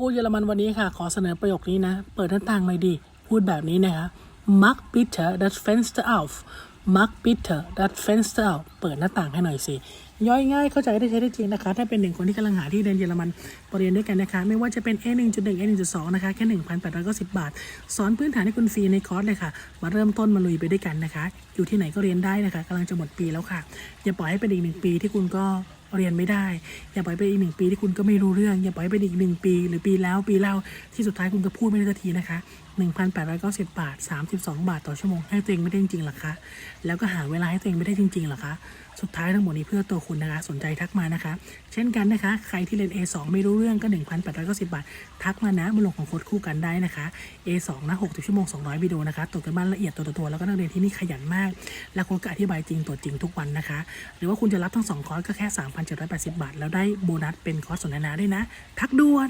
พูดเยอรมันวันนี้ค่ะ ขอเสนอประโยคนี้นะ เปิดหน้าต่างหน่อยดิพูดแบบนี้นะคะ Mach bitte das Fenster auf Mach bitte das Fenster auf เปิดหน้าต่างให้หน่อยสิ ย่อยง่ายเข้าใจได้ใช้ได้จริงนะคะ ถ้าเป็นหนึ่งคนที่กำลังหาที่เรียนเยอรมันมาเรียนด้วยกันนะคะ ไม่ว่าจะเป็น A1.1 A1.2 นะคะ แค่ 1,890 บาท สอนพื้นฐานให้คุณฟรีในคอร์สเลยค่ะ มาเริ่มต้นมาลุยไปด้วยกันนะคะ อยู่ที่ไหนก็เรียนได้นะคะกำลังจะหมดปีแล้วค่ะ อย่าปล่อยให้เป็นอีกหนึ่งปีที่คุณก็ เรียนไม่ได้ อย่าปล่อยไปอีกหนึ่งปีที่คุณก็ไม่รู้เรื่อง อย่าปล่อยไปอีกหนึ่งปี หรือปีแล้วปีเล่าที่สุดท้ายคุณก็พูดไม่ได้สักทีนะคะ1,890 บาท 32 บาทต่อชั่วโมงให้ตัวเองไม่ได้จริงๆหรอคะ แล้วก็หาเวลาให้ตัวเองไม่ได้จริงๆหรอคะ สุดท้ายทั้งหมดนี้เพื่อตัวคุณนะคะ สนใจทักมานะคะ เช่นกันนะคะ ใครที่เรียน A2 ไม่รู้เรื่องก็ 1,890 บาท ทักมานะมาลงของโค้ดคู่กันได้นะคะ A2 นะ60 ชั่วโมง 200วิดีโอนะคะตรวจกันบ้านละเอียดตัวต่อตัว แล้วก็นักเรียนที่นี่ขยันมาก และโค้ดก็อธิบายจริงตัวจริงทุกวันนะคะ หรือว่าคุณจะรับทั้งสองคอร์สก็แค่1,780 บาท แล้วได้โบนัสเป็นคอร์สสนทนาด้วยนะ ทักด่วน